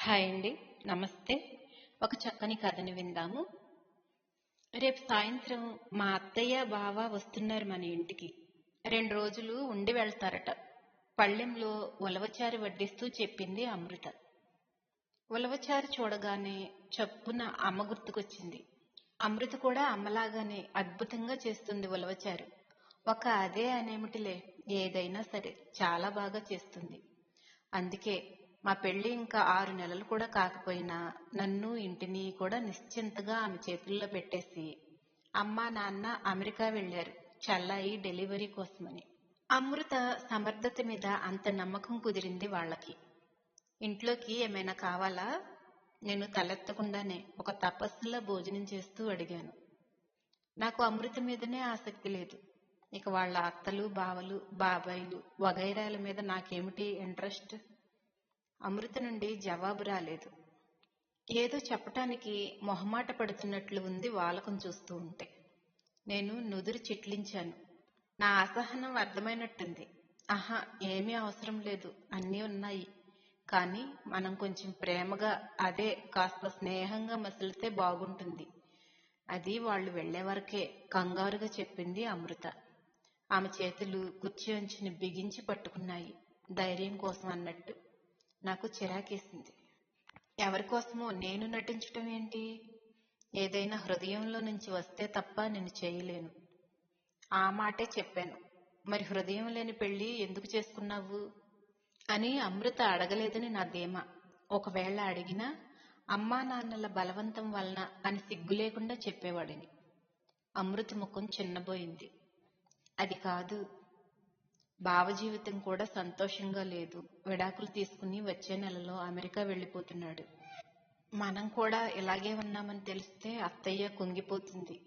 Hi అండి. నమస్తే. ఒక చక్కని కథని విందాము. రేపు సాయంత్రం మా అత్తయ్య బావ వస్తున్నారు మన ఇంటికి. రెండు రోజులు ఉండి వెళ్తారట. పళ్ళెంలో ఉలవచారు వడ్డిస్తూ చెప్పింది అమృత. ఉలవచారు చూడగానే చప్పున అమ్మ గుర్తుకొచ్చింది. అమృత కూడా అమ్మలాగానే అద్భుతంగా చేస్తుంది ఉలవచారు. ఒక అదే అనేమిటిలే ఏదైనా సరే చాలా బాగా చేస్తుంది. అందుకే మా పెళ్ళి ఇంకా ఆరు నెలలు కూడా కాకపోయినా నన్ను ఇంటిని కూడా నిశ్చింతగా ఆమె చేతుల్లో పెట్టేసి అమ్మా నాన్న అమెరికా వెళ్ళారు చల్లాయి డెలివరీ కోసమని. అమృత సమర్థత మీద అంత నమ్మకం కుదిరింది వాళ్ళకి. ఇంట్లోకి ఏమైనా కావాలా? నేను తలెత్తకుండానే ఒక తపస్సులా భోజనం చేస్తూ అడిగాను. నాకు అమృత మీదనే ఆసక్తి లేదు. ఇక వాళ్ళ అత్తలు బావలు బాబాయిలు వగైరాల మీద నాకేమిటి ఇంట్రెస్ట్? అమృత నుండి జవాబు రాలేదు. ఏదో చెప్పటానికి మొహమాట పడుతున్నట్లు ఉంది వాలకం చూస్తూ ఉంటే. నేను నుదురు చిట్లించాను. నా అసహనం అర్థమైనట్టుంది. ఆహా ఏమీ అవసరం లేదు. అన్నీ ఉన్నాయి. కానీ మనం కొంచెం ప్రేమగా అదే కాస్త స్నేహంగా మసిలితే బాగుంటుంది. అది వాళ్ళు వెళ్ళే వరకే కంగారుగా చెప్పింది అమృత. ఆమె చేతులు కుర్చీ అంచుని బిగించి పట్టుకున్నాయి. ధైర్యం కోసం అన్నట్టు. నాకు చిరాకేసింది. ఎవరి కోసమో నేను నటించటం ఏంటి? ఏదైనా హృదయంలో నుంచి వస్తే తప్ప నేను చేయలేను. ఆ మాటే చెప్పాను. మరి హృదయం లేని పెళ్ళి ఎందుకు చేసుకున్నావు? అని అమృత అడగలేదని నా ధీమా. ఒకవేళ అడిగినా అమ్మా నాన్నల బలవంతం వలన అని సిగ్గు లేకుండా చెప్పేవాడిని. అమృత ముఖం చిన్నబోయింది. అది కాదు. భావజీవితం కూడా సంతోషంగా లేదు. విడాకులు తీసుకుని వచ్చే నెలలో అమెరికా వెళ్ళిపోతున్నాడు. మనం కూడా ఇలాగే ఉన్నామని తెలిస్తే అత్తయ్య కుంగిపోతుంది.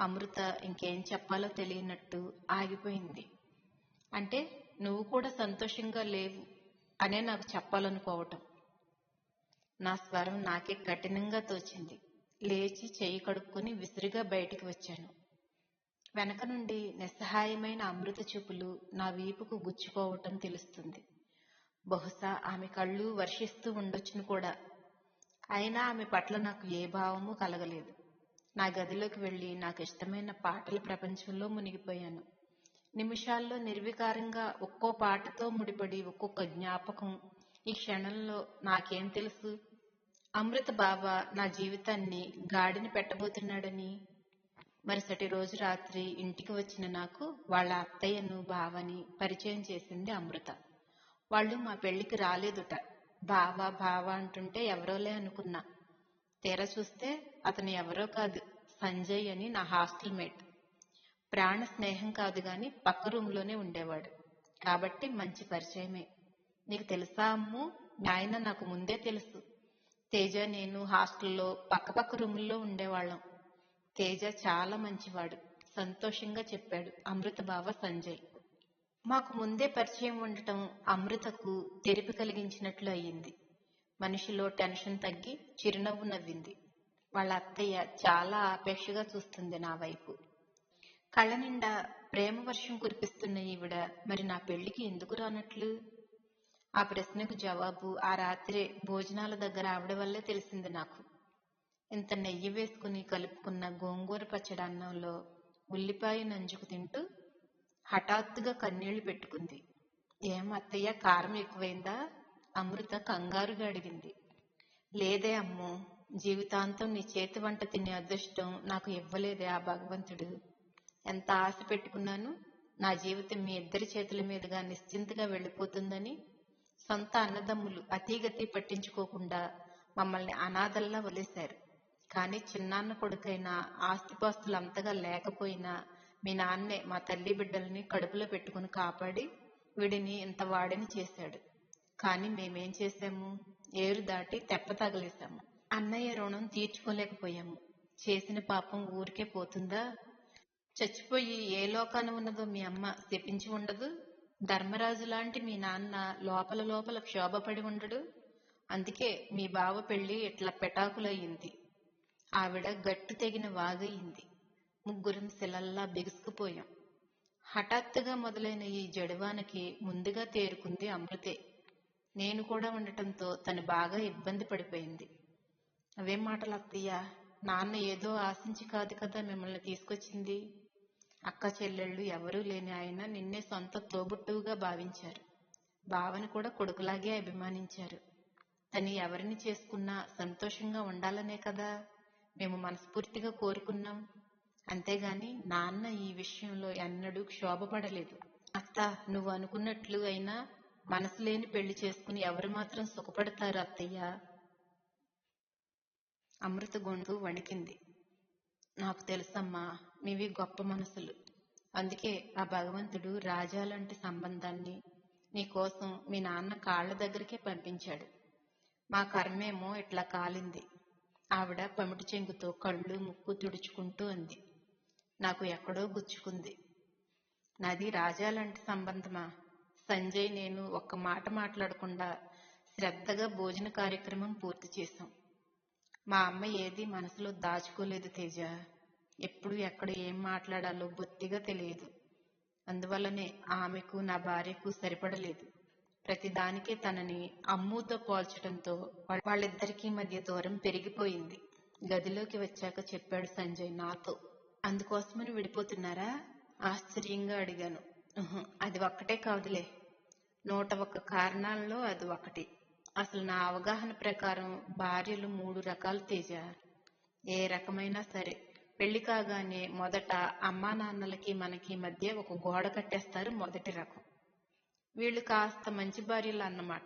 అమృత ఇంకేం చెప్పాలో తెలియనట్టు ఆగిపోయింది. అంటే నువ్వు కూడా సంతోషంగా లేవు అనే నాకు చెప్పాలనుకోవటం. నా స్వరం నాకే కఠినంగా తోచింది. లేచి చేయి కడుక్కొని విసిరిగా బయటికి వచ్చాను. వెనక నుండి నిస్సహాయమైన అమృత చూపులు నా వీపుకు గుచ్చుకోవటం తెలుస్తుంది. బహుశా ఆమె కళ్ళు వర్షిస్తూ ఉండొచ్చును కూడా. అయినా ఆమె పట్ల నాకు ఏ భావము కలగలేదు. నా గదిలోకి వెళ్ళి నాకు ఇష్టమైన పాటల ప్రపంచంలో మునిగిపోయాను. నిమిషాల్లో నిర్వికారంగా ఒక్కో పాటతో ముడిపడి ఒక్కొక్క జ్ఞాపకం ఈ క్షణంలో నాకేం తెలుసు? అమృత బాబా నా జీవితాన్ని గాడిని పెట్టబోతున్నాడని మరుసటి రోజు రాత్రి ఇంటికి వచ్చిన నాకు వాళ్ళ అత్తయ్యను బావని పరిచయం చేసింది అమృత. వాళ్ళు మా పెళ్ళికి రాలేదుట. బావ బావ అంటుంటే ఎవరోలే అనుకున్నా. తీర చూస్తే అతను ఎవరో కాదు సంజయ్ అని నా హాస్టల్ మేట్. ప్రాణ స్నేహం కాదు గాని పక్క రూమ్లోనే ఉండేవాడు. కాబట్టి మంచి పరిచయమే. నీకు తెలుసా అమ్ము? నాయన నాకు ముందే తెలుసు. తేజ నేను హాస్టల్లో పక్క పక్క రూముల్లో ఉండేవాళ్ళం. తేజ చాలా మంచివాడు. సంతోషంగా చెప్పాడు. అమృత బావ సంజయ్. మాకు ముందే పరిచయం ఉండటం అమృతకు తెరిపి కలిగించినట్లు అయ్యింది మనిషిలో టెన్షన్ తగ్గి చిరునవ్వు నవ్వింది. వాళ్ళ అత్తయ్య చాలా ఆపేక్షగా చూస్తుంది నా వైపు. కళ్ళ నిండా ప్రేమ వర్షం కురిపిస్తున్న ఈవిడ మరి నా పెళ్ళికి ఎందుకు రానట్లు? ఆ ప్రశ్నకు జవాబు ఆ రాత్రే భోజనాల దగ్గర ఆవిడ వల్లే తెలిసింది నాకు. ఇంత నెయ్యి వేసుకుని కలుపుకున్న గోంగూర పచ్చడి అన్నంలో ఉల్లిపాయ నంజుకు తింటూ హఠాత్తుగా కన్నీళ్ళు పెట్టుకుంది. ఏం అత్తయ్య కారం ఎక్కువైందా? అమృత కంగారుగా అడిగింది. లేదే అమ్మో జీవితాంతం నీ చేతి వంట తినే అదృష్టం నాకు ఇవ్వలేదే ఆ భగవంతుడు. ఎంత ఆశ పెట్టుకున్నాను? నా జీవితం మీ ఇద్దరి చేతుల మీదుగా నిశ్చింతగా వెళ్ళిపోతుందని. సొంత అన్నదమ్ములు అతీగతి పట్టించుకోకుండా మమ్మల్ని అనాథల్లా వదిలేశారు. కానీ చిన్నాన్న కొడుకైన ఆస్తిపాస్తులు అంతగా లేకపోయినా మీ నాన్నే మా తల్లి బిడ్డల్ని కడుపులో పెట్టుకుని కాపాడి వీడిని ఇంత వాడిని చేశాడు. కానీ మేమేం చేశాము? ఏరు దాటి తెప్ప తగలేశాము. అన్నయ్య రుణం తీర్చుకోలేకపోయాము. చేసిన పాపం ఊరికే పోతుందా? చచ్చిపోయి ఏ లోకాన ఉన్నదో మీ అమ్మ శపించి ఉండదు. ధర్మరాజు లాంటి మీ నాన్న లోపల లోపల క్షోభపడి ఉండడు. అందుకే మీ బావ పెళ్ళి ఇట్లా పెటాకులయ్యింది. ఆవిడ గట్టు తెగిన వాగయింది. ముగ్గురం శిలల్లా బిగుసుకుపోయాం. హఠాత్తుగా మొదలైన ఈ జడివానకి ముందుగా తేరుకుంది అమృతే. నేను కూడా ఉండటంతో తను బాగా ఇబ్బంది పడిపోయింది. అవేం మాటలు అత్తయ్య నాన్న ఏదో ఆశించి కాదు కదా మిమ్మల్ని తీసుకొచ్చింది. అక్క చెల్లెళ్ళు ఎవరూ లేని ఆయన నిన్నే సొంత తోబుట్టువుగా భావించారు. బావని కూడా కొడుకులాగే అభిమానించారు. తను ఎవరిని చేసుకున్నా సంతోషంగా ఉండాలనే కదా? మేము మనస్ఫూర్తిగా కోరుకున్నాం. అంతేగాని నాన్న ఈ విషయంలో ఎన్నడూ క్షోభపడలేదు. అత్త నువ్వు అనుకున్నట్లు అయినా మనసు లేని పెళ్ళి చేసుకుని ఎవరు మాత్రం సుఖపడతారు అత్తయ్య? అమృత గొంతు వణికింది. నాకు తెలుసమ్మా మీవి గొప్ప మనసులు. అందుకే ఆ భగవంతుడు రాజా లాంటి సంబంధాన్ని నీకోసం మీ నాన్న కాళ్ళ దగ్గరికే పంపించాడు. మా కర్మేమో ఇట్లా కాలింది. ఆవిడ పమిటి చెంగుతో కళ్ళు ముక్కు తుడుచుకుంటూ అంది. నాకు ఎక్కడో గుచ్చుకుంది. నాది రాజాలాంటి సంబంధమా? సంజయ్ నేను ఒక్క మాట మాట్లాడకుండా శ్రద్ధగా భోజన కార్యక్రమం పూర్తి చేశాం. మా అమ్మ ఏది మనసులో దాచుకోలేదు తేజ. ఎప్పుడు ఎక్కడ ఏం మాట్లాడాలో బొత్తిగా తెలియదు. అందువల్లనే ఆమెకు నా భార్యకు సరిపడలేదు. ప్రతిదానికి తనని అమ్ముతో పోల్చడంతో వాళ్ళిద్దరికీ మధ్య దూరం పెరిగిపోయింది. గదిలోకి వచ్చాక చెప్పాడు సంజయ్ నాతో. అందుకోసమని విడిపోతున్నారా? ఆశ్చర్యంగా అడిగాను. అది ఒక్కటే కాదులే. నూట ఒక్క కారణాల్లో అది ఒకటి. అసలు నా అవగాహన ప్రకారం భార్యలు మూడు రకాలు తేజ ఏ రకమైనా సరే పెళ్ళి కాగానే మొదట అమ్మా నాన్నలకి మనకి మధ్య ఒక గోడ కట్టేస్తారు మొదటి రకం. వీళ్ళు కాస్త మంచి భార్యలు అన్నమాట.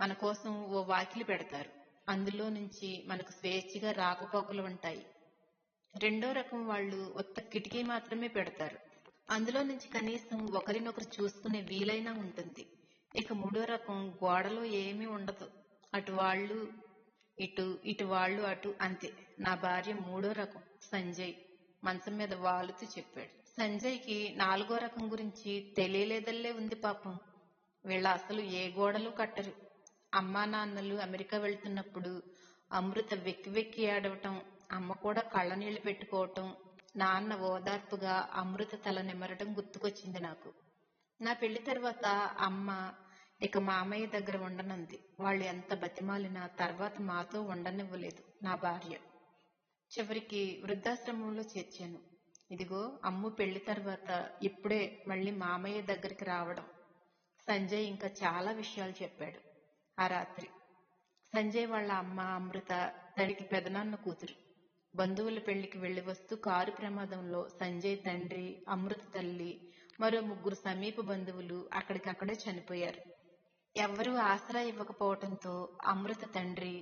మన కోసం ఓ వాకిలి పెడతారు. అందులో నుంచి మనకు స్వేచ్ఛగా రాకపోకలు ఉంటాయి. రెండో రకం వాళ్ళు ఒక్క కిటికీ మాత్రమే పెడతారు. అందులో నుంచి కనీసం ఒకరినొకరు చూసుకునే వీలైనా ఉంటుంది. ఇక మూడో రకం గోడలో ఏమీ ఉండదు. అటు వాళ్ళు ఇటు ఇటు వాళ్ళు అటు అంతే. నా భార్య మూడో రకం. సంజయ్ మంచం మీద వాలుతూ చెప్పాడు. సంజయ్కి నాలుగో రకం గురించి తెలియలేదల్లే ఉంది పాపం. వీళ్ళ అసలు ఏ గోడలు కట్టరు. అమ్మా నాన్నలు అమెరికా వెళ్తున్నప్పుడు అమృత వెక్కి వెక్కి ఏడవటం అమ్మ కూడా కళ్ళనీళ్ళు పెట్టుకోవటం నాన్న ఓదార్పుగా అమృత తల నిమరటం గుర్తుకొచ్చింది నాకు. నా పెళ్ళి తర్వాత అమ్మ ఇక మామయ్య దగ్గర ఉండనంది. వాళ్ళు ఎంత బతిమాలినా తర్వాత మాతో ఉండనివ్వలేదు నా భార్య. చివరికి వృద్ధాశ్రమంలో చేర్చాను. ఇదిగో అమ్ము పెళ్ళి తర్వాత ఇప్పుడే మళ్ళీ మామయ్య దగ్గరికి రావడం. సంజయ్ ఇంకా చాలా విషయాలు చెప్పాడు ఆ రాత్రి. సంజయ్ వాళ్ళ అమ్మ అమృత తడికి పెదనాన్న కూతురు. బంధువుల పెళ్ళికి వెళ్ళి వస్తూ కారు ప్రమాదంలో సంజయ్ తండ్రి అమృత తల్లి మరో ముగ్గురు సమీప బంధువులు అక్కడికక్కడే చనిపోయారు. ఎవ్వరూ ఆసరా ఇవ్వకపోవడంతో అమృత తండ్రి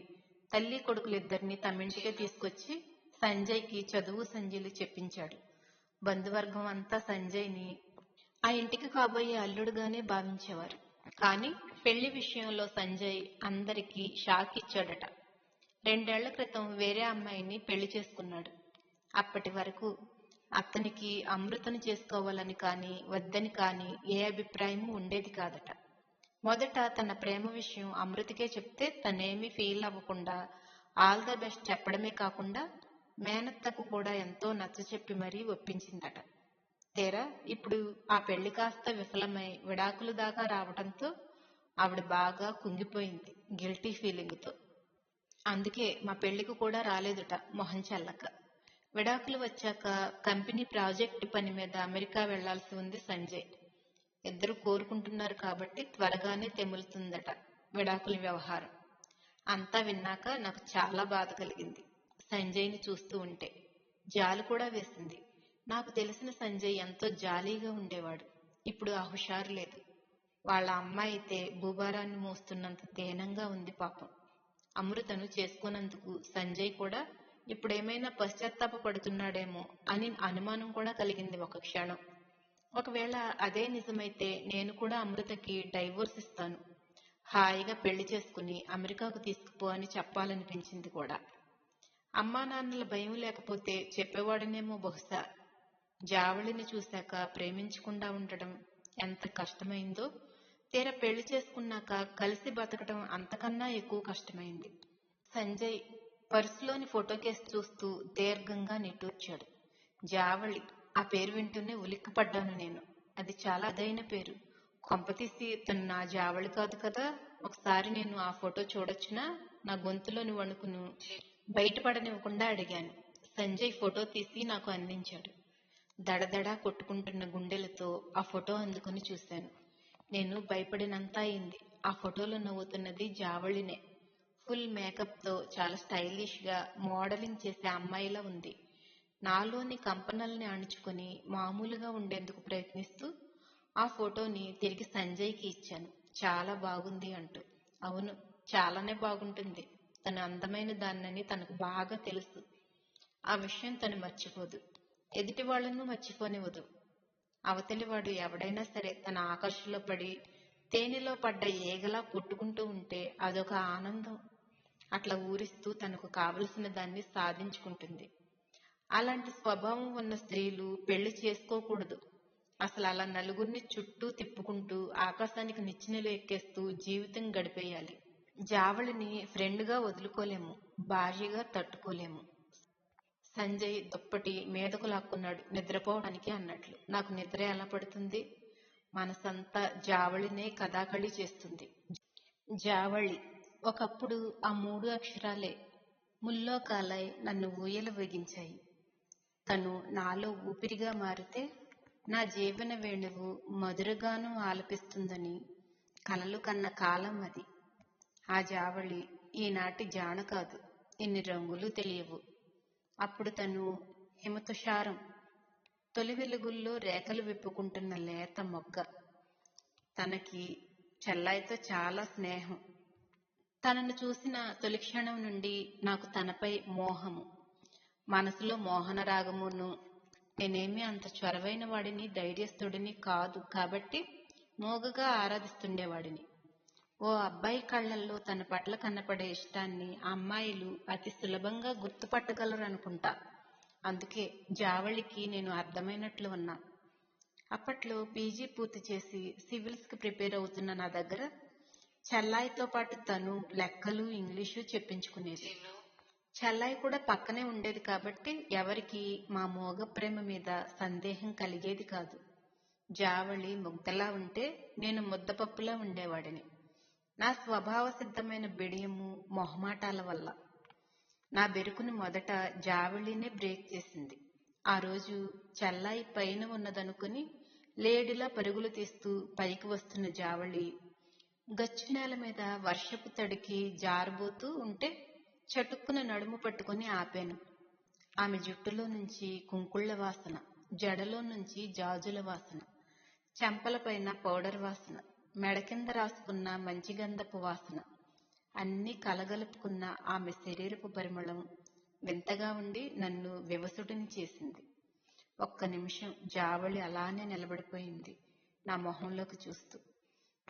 తల్లి కొడుకులిద్దరిని తమింటికే తీసుకొచ్చి సంజయ్కి చదువు సంజయ్లు చెప్పించాడు. బంధువర్గం అంతా సంజయ్ని ఆ ఇంటికి కాబోయే అల్లుడుగానే భావించేవారు. కానీ పెళ్ళి విషయంలో సంజయ్ అందరికీ షాక్ ఇచ్చాడట. రెండేళ్ళ క్రితం వేరే అమ్మాయిని పెళ్ళి చేసుకున్నాడు. అప్పటి వరకు అతనికి అమృతను చేసుకోవాలని కానీ వద్దని కానీ ఏ అభిప్రాయము ఉండేది కాదట. మొదట తన ప్రేమ విషయం అమృతకే చెప్తే తనేమీ ఫీల్ అవ్వకుండా ఆల్ ద బెస్ట్ చెప్పడమే కాకుండా మేనత్తకు కూడా ఎంతో నచ్చచెప్పి మరీ ఒప్పించిందట. తీరా ఇప్పుడు ఆ పెళ్ళి కాస్త విఫలమై విడాకులు దాకా రావడంతో ఆవిడ బాగా కుంగిపోయింది గిల్టీ ఫీలింగ్తో. అందుకే మా పెళ్ళికి కూడా రాలేదుట మొహం చల్లక. విడాకులు వచ్చాక కంపెనీ ప్రాజెక్టు పని మీద అమెరికా వెళ్ళాల్సి ఉంది సంజయ్. ఇద్దరు కోరుకుంటున్నారు కాబట్టి త్వరగానే తెములుతుందట విడాకుల వ్యవహారం. అంతా విన్నాక నాకు చాలా బాధ కలిగింది. సంజయ్ని చూస్తూ ఉంటే. జాలి కూడా వేసింది. నాకు తెలిసిన సంజయ్ ఎంతో జాలీగా ఉండేవాడు. ఇప్పుడు ఆ హుషారు లేదు. వాళ్ళ అమ్మాయి అయితే భూభారాన్ని మోస్తున్నంత దేనంగా ఉంది పాపం. అమృతను చేసుకున్నందుకు సంజయ్ కూడా ఇప్పుడేమైనా పశ్చాత్తాప పడుతున్నాడేమో అని అనుమానం కూడా కలిగింది ఒక క్షణం. ఒకవేళ అదే నిజమైతే నేను కూడా అమృతకి డైవోర్స్ ఇస్తాను. హాయిగా పెళ్ళి చేసుకుని అమెరికాకు తీసుకుపో అని చెప్పాలనిపించింది కూడా. అమ్మా నాన్నల భయం లేకపోతే చెప్పేవాడనేమో బహుశా. జావళిని చూశాక ప్రేమించకుండా ఉండటం ఎంత కష్టమైందో తీరా పెళ్ళి చేసుకున్నాక కలిసి బతకడం అంతకన్నా ఎక్కువ కష్టమైంది. సంజయ్ పర్సులోని ఫోటో కేసు చూస్తూ దీర్ఘంగా నిట్టూర్చాడు. జావళి ఆ పేరు వింటూనే ఉలిక్కిపడ్డాను నేను. అది చాలా అదైన పేరు. కొంపతీసి తను నా జావళి కాదు కదా ఒకసారి నేను ఆ ఫోటో చూడొచ్చునా నా గొంతులోని వణుకును బయటపడనివ్వకుండా అడిగాను. సంజయ్ ఫోటో తీసి నాకు అందించాడు. దడదడా కొట్టుకుంటున్న గుండెలతో ఆ ఫోటో అందుకుని చూశాను. నేను భయపడినంత అయింది. ఆ ఫోటోలో నవ్వుతున్నది జావళినే. ఫుల్ మేకప్తో చాలా స్టైలిష్గా మోడలింగ్ చేసే అమ్మాయిలా ఉంది. నాలోని కంపనల్ని అణుచుకొని మామూలుగా ఉండేందుకు ప్రయత్నిస్తూ ఆ ఫోటోని తిరిగి సంజయ్కి ఇచ్చాను. చాలా బాగుంది అంటూ. అవును చాలానే బాగుంటుంది. తను అందమైన దాన్నని తనకు బాగా తెలుసు. ఆ విషయం తను మర్చిపోదు. ఎదుటి వాళ్ళను మర్చిపోనివ్వదు. అవతలివాడు ఎవడైనా సరే తన ఆకర్షణలో పడి తేనెలో పడ్డ ఏగలా కొట్టుకుంటూ ఉంటే అదొక ఆనందం. అట్లా ఊరిస్తూ తనకు కావలసిన దాన్ని సాధించుకుంటుంది. అలాంటి స్వభావం ఉన్న స్త్రీలు పెళ్ళి చేసుకోకూడదు. అసలు అలా నలుగురిని చుట్టూ తిప్పుకుంటూ ఆకాశానికి నిచ్చెనలు ఎక్కేస్తూ జీవితం గడిపేయాలి. జావళిని ఫ్రెండ్గా వదులుకోలేము భార్యగా తట్టుకోలేము. సంజయ్ దుప్పటి మీదకు లాక్కున్నాడు నిద్రపోవడానికి అన్నట్లు. నాకు నిద్ర ఎలా పడుతుంది? మనసంతా జావళినే కథాకళి చేస్తుంది. జావళి ఒకప్పుడు ఆ మూడు అక్షరాలే ముల్లోకాలై నన్ను ఊయలు వేగించాయి. తను నాలో ఊపిరిగా మారితే నా జీవన వేణువు మధురగాను ఆలపిస్తుందని కలలు కన్న కాలం అది. ఆ జావళి ఈనాటి జాణ కాదు. ఇన్ని రంగులు తెలియవు. అప్పుడు తను హిమతుషారం తొలి వెలుగుల్లో రేఖలు విప్పుకుంటున్న లేత మొగ్గ. తనకి చెల్లాయితో చాలా స్నేహం. తనను చూసిన తొలి క్షణం నుండి నాకు తనపై మోహము. మనసులో మోహన రాగమును నేనేమి అంత చొరవైన వాడిని ధైర్యస్థుడిని కాదు. కాబట్టి మోగగా ఆరాధిస్తుండేవాడిని. ఓ అబ్బాయి కళ్ళల్లో తన పట్ల కనపడే ఇష్టాన్ని ఆ అమ్మాయిలు అతి సులభంగా గుర్తుపట్టగలరు అనుకుంటా అందుకే జావళికి నేను అర్థమైనట్లు ఉన్నా. అప్పట్లో పీజీ పూర్తి చేసి సివిల్స్కి ప్రిపేర్ అవుతున్న నా దగ్గర చెల్లాయితో పాటు తను లెక్కలు ఇంగ్లీషు చెప్పించుకునేది. చెల్లాయి కూడా పక్కనే ఉండేది కాబట్టి ఎవరికి మా మోగ ప్రేమ మీద సందేహం కలిగేది కాదు. జావళి ముగ్ధలా ఉంటే నేను ముద్దపప్పులా ఉండేవాడిని. నా స్వభావ సిద్ధమైన బిడియము మొహమాటాల వల్ల. నా బెరుకును మొదట జావళినే బ్రేక్ చేసింది. ఆ రోజు చెల్లాయి పైన ఉన్నదనుకుని లేడిలా పరుగులు తీస్తూ పైకి వస్తున్న జావళి గచ్చు నేల మీద వర్షపు తడికి జారబోతూ ఉంటే చటుక్కున నడుము పట్టుకుని ఆపాను. ఆమె జుట్టులో నుంచి కుంకుళ్ళ వాసన జడలో నుంచి జాజుల వాసన చెంపలపైన పౌడర్ వాసన మెడ కింద రాసుకున్న మంచిగంధపు వాసన. అన్నీ కలగలుపుకున్న ఆమె శరీరపు పరిమళం వింతగా ఉండి నన్ను వివసుడిని చేసింది. ఒక్క నిమిషం జావళి అలానే నిలబడిపోయింది నా మొహంలోకి చూస్తూ.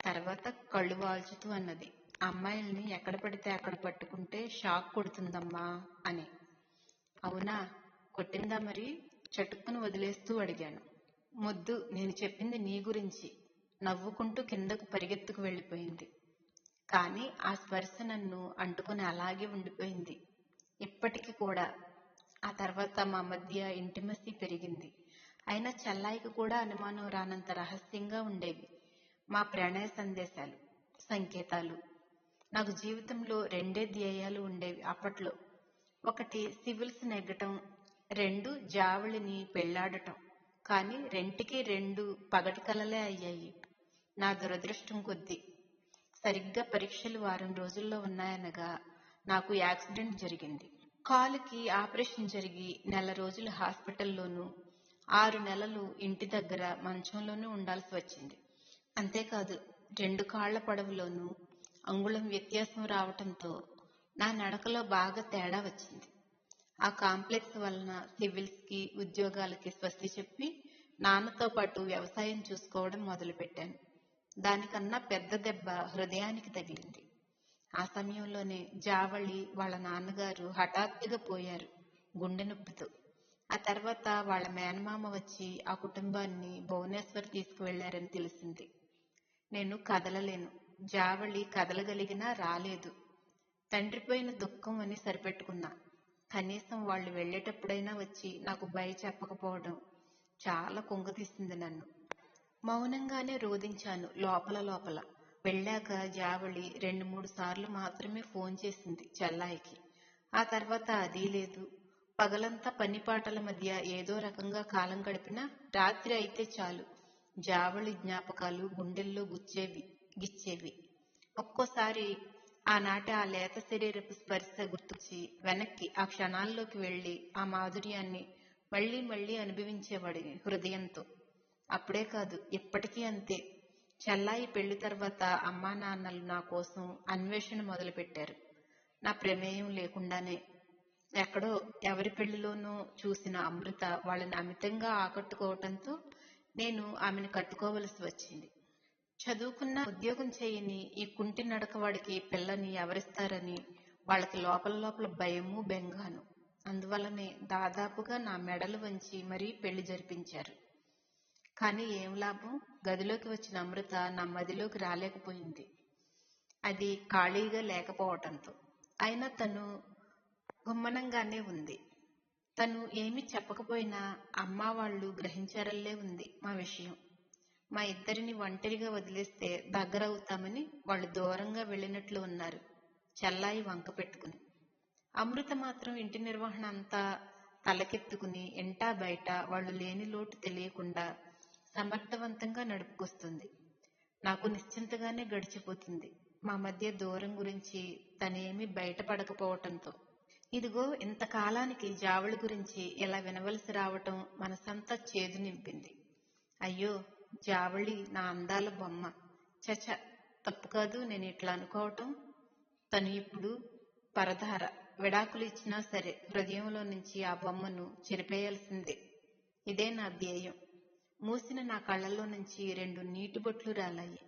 తర్వాత కళ్ళు వాల్చుతూ అన్నది. అమ్మాయిల్ని ఎక్కడ పడితే అక్కడ పట్టుకుంటే షాక్ కొడుతుందమ్మా అని. అవునా? కొట్టిందా మరి? చటుక్కును వదిలేస్తూ అడిగాను. ముద్దు నేను చెప్పింది నీ గురించి. నవ్వుకుంటూ కిందకు పరిగెత్తుకు వెళ్ళిపోయింది. కానీ ఆ స్పర్శ నన్ను అంటుకుని అలాగే ఉండిపోయింది. ఇప్పటికి కూడా. ఆ తర్వాత మా మధ్య ఇంటిమసీ పెరిగింది. అయినా చెల్లాయికి కూడా అనుమానం రానంత రహస్యంగా ఉండేవి. మా ప్రణయ సందేశాలు సంకేతాలు. నాకు జీవితంలో రెండే ధ్యేయాలు ఉండేవి అప్పట్లో. ఒకటి సివిల్స్ నెగ్గటం రెండు జావళిని పెళ్ళాడటం. కానీ రెంటికి రెండు పగటి కలలే అయ్యాయి. నా దురదృష్టం కొద్దీ. సరిగ్గా పరీక్షలు వారం రోజుల్లో ఉన్నాయనగా నాకు యాక్సిడెంట్ జరిగింది. కాలుకి ఆపరేషన్ జరిగి నెల రోజులు హాస్పిటల్లోనూ ఆరు నెలలు ఇంటి దగ్గర మంచంలోనూ ఉండాల్సి వచ్చింది. అంతేకాదు రెండు కాళ్ళ పొడవులోనూ అంగుళం వ్యత్యాసం రావటంతో నా నడకలో బాగా తేడా వచ్చింది. ఆ కాంప్లెక్స్ వలన సివిల్స్కి ఉద్యోగాలకి స్వస్తి చెప్పి నాన్నతో పాటు వ్యవసాయం చూసుకోవడం మొదలుపెట్టాను. దానికన్నా పెద్ద దెబ్బ హృదయానికి తగిలింది. ఆ సమయంలోనే జావళి వాళ్ళ నాన్నగారు హఠాత్తుగా పోయారు గుండె నొప్పితో. ఆ తర్వాత వాళ్ళ మేనమామ వచ్చి ఆ కుటుంబాన్ని భువనేశ్వర్ తీసుకువెళ్ళారని తెలిసింది. నేను కదలలేను. జావళి కదలగలిగినా రాలేదు. తండ్రిపోయిన దుఃఖం అని సరిపెట్టుకున్నా. కనీసం వాళ్ళు వెళ్ళేటప్పుడైనా వచ్చి నాకు భయ చెప్పకపోవడం చాలా కుంగతీసింది నన్ను. మౌనంగానే రోధించాను లోపల లోపల. వెళ్ళాక జావళి రెండు మూడు సార్లు మాత్రమే ఫోన్ చేసింది చెల్లాయికి. ఆ తర్వాత అదీ లేదు. పగలంతా పనిపాటల మధ్య ఏదో రకంగా కాలం గడిపినా రాత్రి అయితే చాలు. జావళి జ్ఞాపకాలు గుండెల్లో గుచ్చేవి గిచ్చేవి. ఒక్కోసారి ఆనాటి ఆ లేత శరీరపు స్పర్శ గుర్తుచి వెనక్కి ఆ క్షణాల్లోకి వెళ్ళి ఆ మాధుర్యాన్ని మళ్ళీ మళ్ళీ అనుభవించేవాడి హృదయంతో. అప్పుడే కాదు ఇప్పటికీ అంతే. చెల్లాయి పెళ్ళి తర్వాత అమ్మా నాన్నలు నా కోసం అన్వేషణ మొదలుపెట్టారు. నా ప్రమేయం లేకుండానే. ఎక్కడో ఎవరి పెళ్ళిలోనూ చూసిన అమృత వాళ్ళని అమితంగా ఆకట్టుకోవటంతో నేను ఆమెను కట్టుకోవలసి వచ్చింది. చదువుకున్న ఉద్యోగం చేయని ఈ కుంటి నడకవాడికి పిల్లని ఎవరిస్తారని వాళ్ళకి లోపల లోపల భయము బెంగాను. అందువలనే దాదాపుగా నా మెడలు వంచి మరీ పెళ్ళి జరిపించారు. కానీ ఏం లాభం? గదిలోకి వచ్చిన అమృత నా మదిలోకి రాలేకపోయింది. అది ఖాళీగా లేకపోవటంతో. అయినా తను గుమ్మనంగానే ఉంది. తను ఏమీ చెప్పకపోయినా అమ్మ వాళ్ళు గ్రహించారల్లే ఉంది మా విషయం. మా ఇద్దరిని ఒంటరిగా వదిలేస్తే దగ్గరవుతామని వాళ్ళు దూరంగా వెళ్ళినట్లు ఉన్నారు చెల్లాయి వంక పెట్టుకుని. అమృత మాత్రం ఇంటి నిర్వహణ అంతా తలకెత్తుకుని ఎంటా బయట వాళ్ళు లేని లోటు తెలియకుండా సమర్థవంతంగా నడుపుకొస్తుంది. నాకు నిశ్చింతగానే గడిచిపోతుంది. మా మధ్య దూరం గురించి తనేమీ బయటపడకపోవటంతో. ఇదిగో ఇంతకాలానికి జావళి గురించి ఇలా వినవలసి రావటం మనసంతా చేదు నింపింది. అయ్యో జావళి నా అందాల బొమ్మ. చచ తప్పు కాదు నేను ఇట్లా అనుకోవటం. తను ఇప్పుడు పరధార. విడాకులు ఇచ్చినా సరే హృదయంలో నుంచి ఆ బొమ్మను చెరిపేయాల్సిందే. ఇదే నా ధ్యేయం. మూసిన నా కళ్ళల్లో నుంచి రెండు నీటి బొట్లు రాలాయి.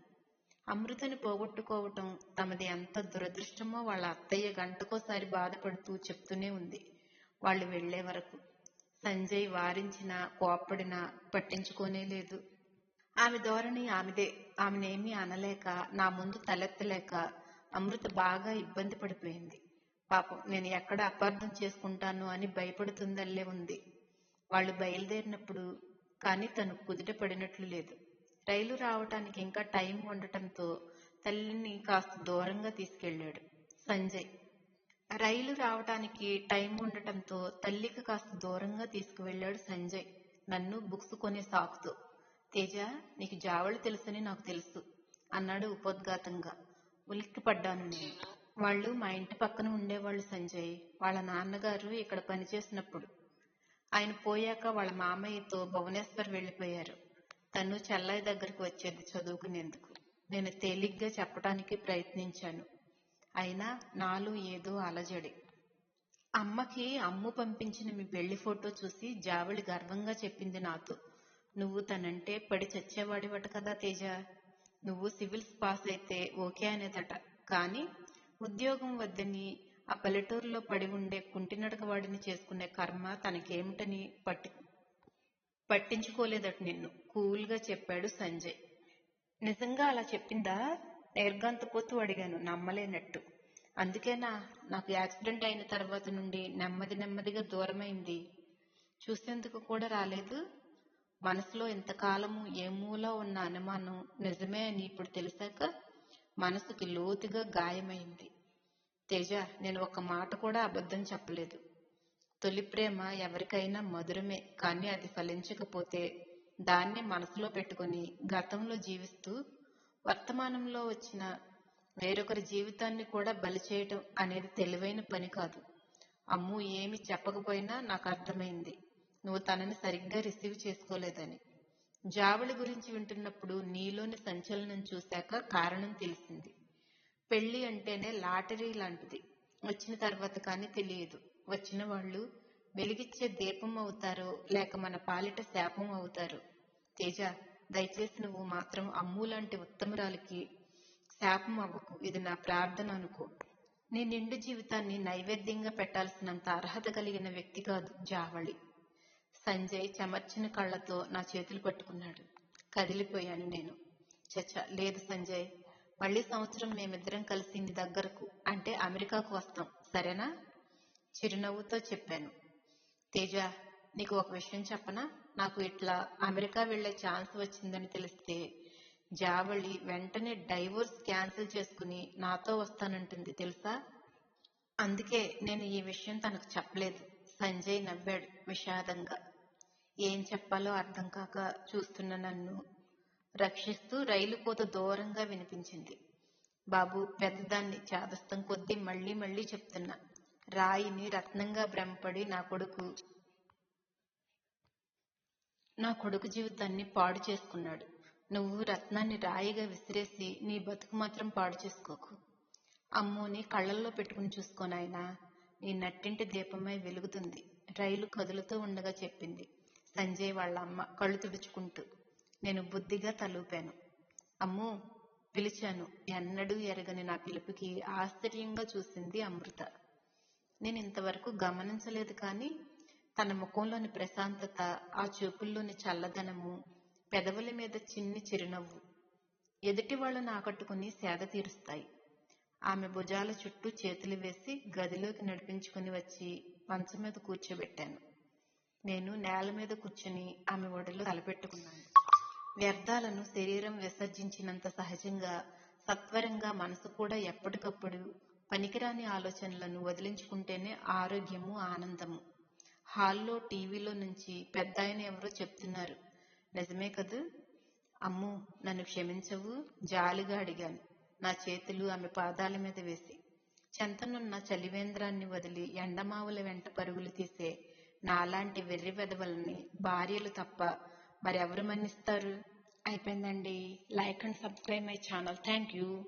అమృతని పోగొట్టుకోవటం తమది ఎంత దురదృష్టమో వాళ్ళ అత్తయ్య గంటకోసారి బాధపడుతూ చెప్తూనే ఉంది. వాళ్ళు వెళ్ళే వరకు. సంజయ్ వారించినా కోప్పడినా పట్టించుకోనే లేదు. ఆమె ధోరణి ఆమెదే. ఆమెనేమీ అనలేక నా ముందు తలెత్తలేక అమృత బాగా ఇబ్బంది పడిపోయింది. పాపం నేను ఎక్కడ అపార్థం చేసుకుంటాను అని భయపడుతుందల్లే ఉంది. వాళ్ళు బయలుదేరినప్పుడు కానీ తను కుదుట పడినట్లు లేదు. రైలు రావటానికి ఇంకా టైం ఉండటంతో తల్లిని కాస్త దూరంగా తీసుకెళ్ళాడు సంజయ్. రైలు రావటానికి టైం ఉండటంతో తల్లికి కాస్త దూరంగా తీసుకువెళ్ళాడు సంజయ్. నన్ను బుక్స్ కొనే సాకుతో. తేజ నీకు జావళి తెలుసని నాకు తెలుసు అన్నాడు ఉపోద్ఘాతంగా. ఉలిక్కి పడ్డాను నేను. వాళ్ళు మా ఇంటి పక్కన ఉండేవాళ్ళు సంజయ్. వాళ్ళ నాన్నగారు ఇక్కడ పనిచేసినప్పుడు. ఆయన పోయాక వాళ్ళ మామయ్యతో భువనేశ్వర్ వెళ్ళిపోయారు తను చెల్లయ్య దగ్గరకు వచ్చేది చదువుకునేందుకు. నేను తేలిగ్గా చెప్పడానికి ప్రయత్నించాను. అయినా నాలో ఏదో అలజడి. అమ్మకి అమ్ము పంపించిన మీ పెళ్ళి ఫోటో చూసి జావళి గర్వంగా చెప్పింది నాతో. నువ్వు తనంటే పడి చచ్చేవాడివట కదా తేజ. నువ్వు సివిల్స్ పాస్ అయితే ఓకే అనేదట. కానీ ఉద్యోగం వద్దని ఆ పల్లెటూరులో పడి ఉండే కుంటినడక వాడిని చేసుకునే కర్మ తనకేమిటని పట్టి పట్టించుకోలేదట నిన్ను. కూల్గా చెప్పాడు సంజయ్. నిజంగా అలా చెప్పిందా? నిర్గాంతపోతూ అడిగాను. నమ్మలేనట్టు. అందుకేనా నాకు యాక్సిడెంట్ అయిన తర్వాత నుండి నెమ్మది నెమ్మదిగా దూరమైంది. చూసేందుకు కూడా రాలేదు. మనసులో ఇంతకాలము ఏ మూల ఉన్న అనుమానం నిజమే అని ఇప్పుడు తెలిసాక మనసుకి లోతుగా గాయమైంది. తేజ నేను ఒక మాట కూడా అబద్ధం చెప్పలేదు. తొలి ప్రేమ ఎవరికైనా మధురమే కానీ అది ఫలించకపోతే దాన్ని మనసులో పెట్టుకుని గతంలో జీవిస్తూ వర్తమానంలో వచ్చిన వేరొకరి జీవితాన్ని కూడా బలి చేయటం అనేది తెలివైన పని కాదు. అమ్ము ఏమి చెప్పకపోయినా నాకు అర్థమైంది. నువ్వు తనని సరిగ్గా రిసీవ్ చేసుకోలేదని. జావళి గురించి వింటున్నప్పుడు నీలోని సంచలనం చూశాక కారణం తెలిసింది. పెళ్ళి అంటేనే లాటరీ లాంటిది. వచ్చిన తర్వాత కానీ తెలియదు. వచ్చిన వాళ్ళు వెలిగిచ్చే దీపం అవుతారో లేక మన పాలిట శాపం అవుతారో. తేజ దయచేసి నువ్వు మాత్రం అమ్ము లాంటి ఉత్తమరాలికి శాపం అవ్వకు. ఇది నా ప్రార్థన అనుకో. నీ నిండు జీవితాన్ని నైవేద్యంగా పెట్టాల్సినంత అర్హత కలిగిన వ్యక్తి కాదు జావళి. సంజయ్ చెమర్చిన కళ్ళతో నా చేతులు పట్టుకున్నాడు. కదిలిపోయాను నేను. చచ్చ లేదు సంజయ్ మళ్ళీ సంవత్సరం మేమిద్దరం కలిసి నీ దగ్గరకు అంటే అమెరికాకు వస్తాం. సరేనా? చిరునవ్వుతో చెప్పాను. తేజ నీకు ఒక విషయం చెప్పనా? నాకు ఇట్లా అమెరికా వెళ్ళే ఛాన్స్ వచ్చిందని తెలిస్తే జావళి వెంటనే డైవోర్స్ క్యాన్సిల్ చేసుకుని నాతో వస్తానంటుంది తెలుసా? అందుకే నేను ఈ విషయం తనకు చెప్పలేదు. సంజయ్ నవ్వాడు విషాదంగా. ఏం చెప్పాలో అర్థం కాక చూస్తున్న నన్ను రక్షిస్తూ రైలు కోత దూరంగా వినిపించింది. బాబు పెద్దదాన్ని చాదస్తం కొద్దీ మళ్ళీ మళ్ళీ చెప్తున్నా రాయిని రత్నంగా భ్రమపడి నా కొడుకు నా కొడుకు జీవితాన్ని పాడు చేసుకున్నాడు. నువ్వు రత్నాన్ని రాయిగా విసిరేసి నీ బతుకు మాత్రం పాడు చేసుకోకు. అమ్మోని కళ్ళల్లో పెట్టుకుని చూసుకోనాయనా నీ నట్టింటి దీపమై వెలుగుతుంది. రైలు కదులుతూ ఉండగా చెప్పింది సంజయ్ వాళ్ళ అమ్మ కళ్ళు తుడుచుకుంటూ. నేను బుద్ధిగా తలూపాను. అమ్మో పిలిచాను. ఎన్నడూ ఎరగని నా పిలుపుకి ఆశ్చర్యంగా చూసింది అమృత. నేను ఇంతవరకు గమనించలేదు కానీ తన ముఖంలోని ప్రశాంతత ఆ చూపుల్లోని చల్లదనము పెదవుల మీద చిన్ని చిరునవ్వు ఎదుటి వాళ్ళను ఆకట్టుకుని సేద తీరుస్తాయి. ఆమె భుజాల చుట్టూ చేతులు వేసి గదిలోకి నడిపించుకుని వచ్చి మంచం మీద కూర్చోబెట్టాను. నేను నేల మీద కూర్చుని ఆమె ఒడిలో తలపెట్టుకున్నాను. వ్యర్థాలను శరీరం విసర్జించినంత సహజంగా సత్వరంగా మనసు కూడా ఎప్పటికప్పుడు పనికిరాని ఆలోచనలను వదిలించుకుంటేనే ఆరోగ్యము ఆనందము. హాల్లో టీవీలో నుంచి పెద్ద ఆయన ఎవరో చెప్తున్నారు. నిజమే కదూ? అమ్ము నన్ను క్షమించవు జాలిగా అడిగాను. నా చేతులు ఆమె పాదాల మీద వేసి చెంతనున్న చలివేంద్రాన్ని వదిలి ఎండమావుల వెంట పరుగులు తీసే నాలాంటి వెర్రి వెదవల్ని భార్యలు తప్ప మరెవరు మన్నిస్తారు? అయిపోయిందండి. Like and subscribe my channel. Thank you.